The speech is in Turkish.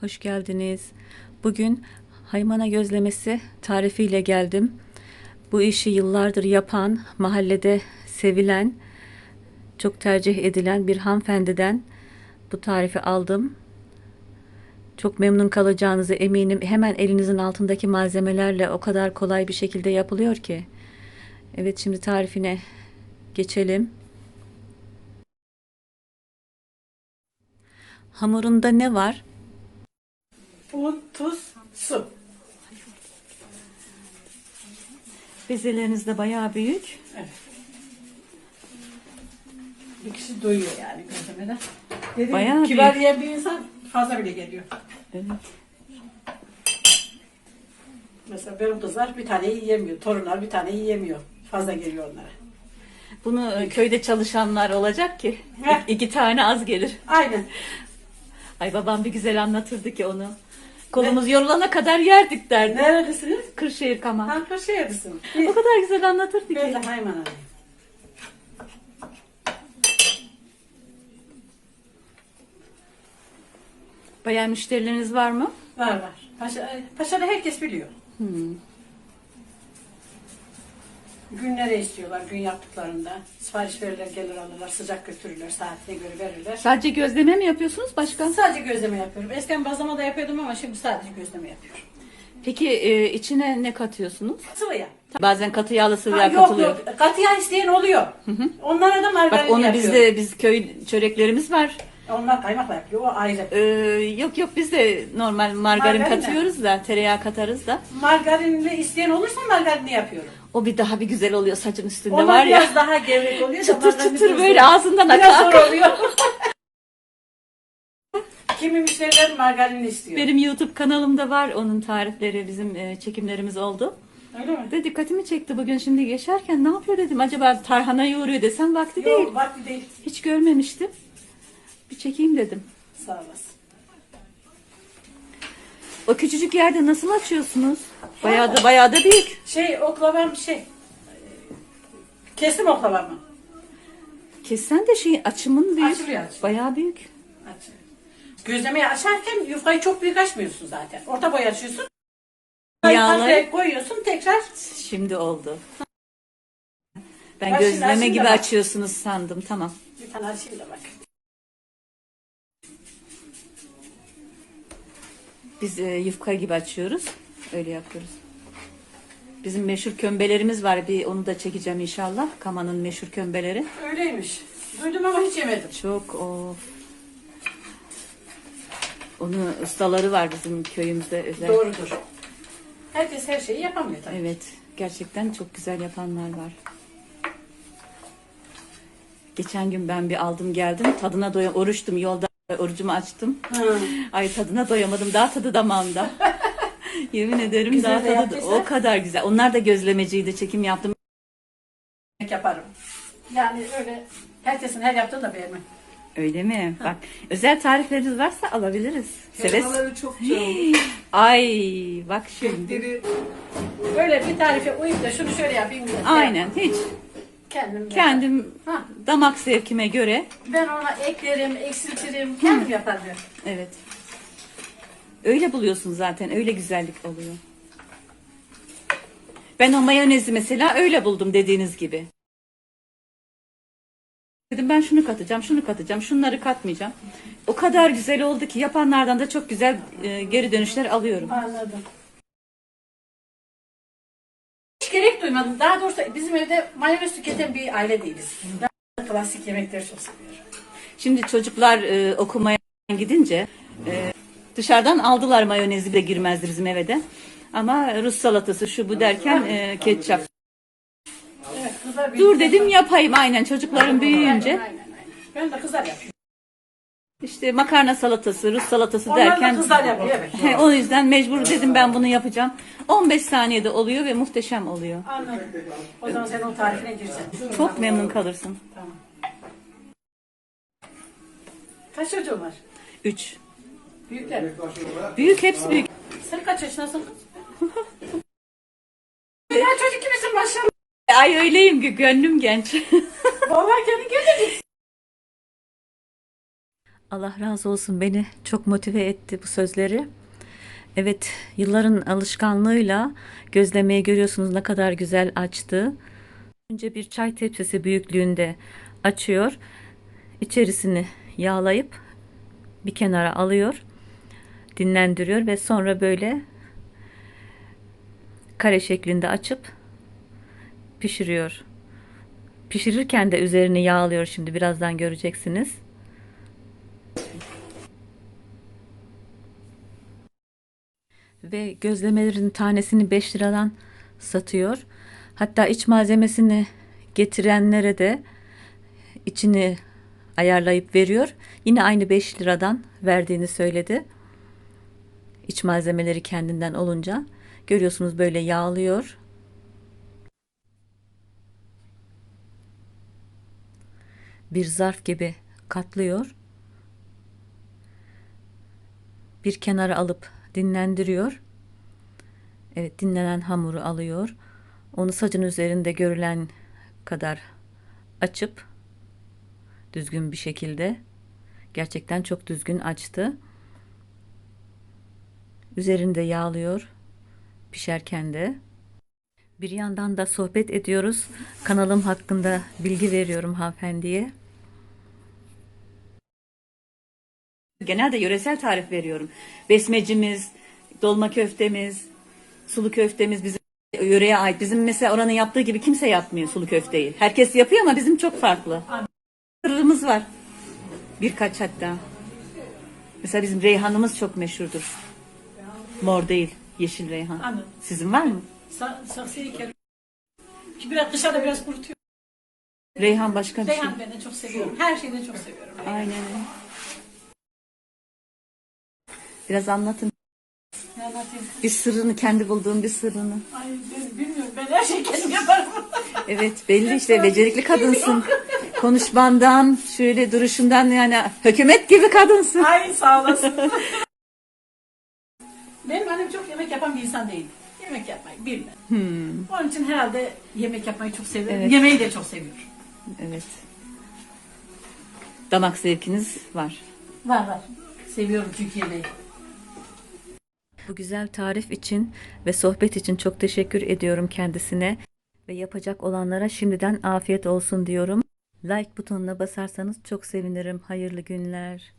hoş geldiniz. Bugün haymana gözlemesi tarifiyle geldim. Bu işi yıllardır yapan, mahallede sevilen, çok tercih edilen bir hanımefendiden bu tarifi aldım. Çok memnun kalacağınızı eminim. Hemen elinizin altındaki malzemelerle o kadar kolay bir şekilde yapılıyor ki. Evet şimdi tarifine geçelim. Hamurunda ne var? Un, tuz, su. Bezeleriniz de bayağı büyük. Evet. Bir kişi doyuyor yani gözlemeden. Dediğim Bayağı gibi, kibar büyük. yiyen bir insan fazla bile geliyor. Evet. Mesela benim kızlar bir tane yiyemiyor. Torunlar bir tane yiyemiyor. Fazla geliyor onlara. Bunu e, köyde çalışanlar olacak ki Heh. iki tane az gelir. Aynen. Ay babam bir güzel anlatırdı ki onu. Kolumuz yorulana kadar yerdik derdi. Neredesiniz? Kırşehir Kama. Ha, Kırşehir'desin. O kadar güzel anlatırdı Ben ki. de Hayman alayım. Bayağı müşterileriniz var mı? Var var. Paşa, Paşa'da herkes biliyor. Hmm. Günlere istiyorlar gün yaptıklarında. Sipariş verirler gelir alırlar sıcak götürürler saatine göre verirler. Sadece gözleme mi yapıyorsunuz başka? Sadece gözleme yapıyorum. Eskiden bazlama da yapıyordum ama şimdi sadece gözleme yapıyorum. Peki e, içine ne katıyorsunuz? Sıvı yağ. Bazen katı yağlı sıvı Ha, yağ yok katılıyor. yok. Katı yağ isteyen oluyor. Onlara da margarin Bak onu yapıyorum. bizde biz köy çöreklerimiz var. Onlar kaymakla yapıyor. O ayrı. Ee, yok yok biz de normal margarin Margarin mi? katıyoruz da tereyağı katarız da. Margarinli isteyen olursa margarinli yapıyorum. O bir daha bir güzel oluyor saçın üstünde Onlar var ya. biraz daha gevrek oluyor. Çıtır çıtır biraz böyle zor- ağzından Biraz aka zor oluyor. Kimi müşteriler margarinli istiyor. Benim YouTube kanalımda var onun tarifleri bizim e, çekimlerimiz oldu. Öyle mi? Ve dikkatimi çekti bugün şimdi geçerken ne yapıyor dedim acaba tarhana yoğuruyor desem vakti değil. Yok vakti değil. Hiç görmemiştim. Bir çekeyim dedim. Sağ olasın. O küçücük yerde nasıl açıyorsunuz? Bayağı da bayağı da büyük. Şey oklavam şey. e, Kestim oklavamı. Kessen de şey açımın büyük. Açılıyor, açılıyor. Bayağı büyük. Aç. Gözlemeyi açarken yufkayı çok büyük açmıyorsun zaten. Orta boy açıyorsun. Yağlayıp koyuyorsun tekrar. Şimdi oldu. Ben Bak şimdi gözleme açayım gibi bak. açıyorsunuz sandım. Tamam. Bir tane açayım da bak. Biz e, yufka gibi açıyoruz. Öyle yapıyoruz. Bizim meşhur kömbelerimiz var. Bir onu da çekeceğim inşallah. Kama'nın meşhur kömbeleri. Öyleymiş. Duydum ama hiç yemedim. Çok of. Onun ustaları var bizim köyümüzde özel. Doğrudur. Herkes her şeyi yapamıyor tabii. Evet. Gerçekten çok güzel yapanlar var. Geçen gün ben bir aldım geldim. Tadına doya oruçtum yolda orucumu açtım. Hı. Ay tadına doyamadım. Daha tadı damağımda. Yemin ederim Güzel daha tadı yaptıysa. o kadar güzel. Onlar da gözlemeciydi. Çekim yaptım. Yemek yaparım. Yani öyle herkesin her yaptığını da beğenmem. Öyle mi? Bak özel tarifleriniz varsa alabiliriz. Seves. Helvaları çok güzel. Ay bak şimdi. Kekleri Öyle bir tarife uyup da şunu şöyle yapayım diye. Aynen hiç. Kendim Kendim Ha, damak zevkime göre. ben ona eklerim, eksiltirim, kendim yaparım. Evet. Öyle buluyorsun zaten. Öyle güzellik oluyor. Ben o mayonezi mesela öyle buldum dediğiniz gibi. Dedim ben şunu katacağım, şunu katacağım, şunları katmayacağım. O kadar güzel oldu ki yapanlardan da çok güzel e, geri dönüşler alıyorum. Anladım. Gerek duymadım. Daha doğrusu bizim evde mayonez tüketen bir aile değiliz. Ben klasik yemekleri çok seviyorum. Şimdi çocuklar e, okumaya gidince e, dışarıdan aldılar mayonezi de girmezdi bizim eve de. Ama Rus salatası şu bu derken e, ketçap. Evet, kızlar Dur dedim yapayım aynen çocukların büyüyünce. Aynen, aynen. Ben de kızlar yapıyorum. İşte makarna salatası, Rus salatası Onlar da derken kızlar yapıyor evet. He, o yüzden mecbur dedim ben bunu yapacağım. 15 saniyede oluyor ve muhteşem oluyor. Anladım. O zaman sen onun tarifine gireceksin. Çok memnun kalırsın. Tamam. Kaç çocuğun var? 3. Büyükler. Büyük hepsi büyük. Sen kaç yaşındasın ya çocuk gibisin maşallah. Ay öyleyim ki gönlüm genç. Vallahi kendi gencecik. Allah razı olsun beni çok motive etti bu sözleri. Evet, yılların alışkanlığıyla gözlemeyi görüyorsunuz ne kadar güzel açtı. Önce bir çay tepsisi büyüklüğünde açıyor. İçerisini yağlayıp bir kenara alıyor. Dinlendiriyor ve sonra böyle kare şeklinde açıp pişiriyor. Pişirirken de üzerini yağlıyor şimdi birazdan göreceksiniz. Ve gözlemelerin tanesini 5 liradan satıyor. Hatta iç malzemesini getirenlere de içini ayarlayıp veriyor. Yine aynı 5 liradan verdiğini söyledi. İç malzemeleri kendinden olunca görüyorsunuz böyle yağlıyor. Bir zarf gibi katlıyor. Bir kenara alıp dinlendiriyor. Evet dinlenen hamuru alıyor. Onu sacın üzerinde görülen kadar açıp düzgün bir şekilde gerçekten çok düzgün açtı. Üzerinde yağlıyor pişerken de. Bir yandan da sohbet ediyoruz. Kanalım hakkında bilgi veriyorum hanımefendiye. Genelde yöresel tarif veriyorum. Besmecimiz, dolma köftemiz, sulu köftemiz bizim yöreye ait. Bizim mesela oranın yaptığı gibi kimse yapmıyor sulu köfteyi. Herkes yapıyor ama bizim çok farklı. Sırrımız var. Birkaç hatta. Mesela bizim reyhanımız çok meşhurdur. Mor değil, yeşil reyhan. Anladım. Sizin var mı? Sa saksıyı kerim. Ki biraz dışarıda biraz kurutuyor. Reyhan başka bir şey. Reyhan ben de çok seviyorum. Her şeyden çok seviyorum. Aynen. Biraz anlatın. Anlatayım? Bir sırrını, kendi bulduğun bir sırrını. Ay ben bilmiyorum. Ben her şeyi kendim yaparım. Evet belli işte becerikli kadınsın. Konuşmandan, şöyle duruşundan yani hükümet gibi kadınsın. Ay sağ olasın. Benim annem çok yemek yapan bir insan değil. Yemek yapmayı bilmez. Onun için herhalde yemek yapmayı çok seviyorum. Evet. Yemeği de çok seviyorum. Evet. Damak zevkiniz var. Var var. Seviyorum çünkü yemeği. Bu güzel tarif için ve sohbet için çok teşekkür ediyorum kendisine. Ve yapacak olanlara şimdiden afiyet olsun diyorum. Like butonuna basarsanız çok sevinirim. Hayırlı günler.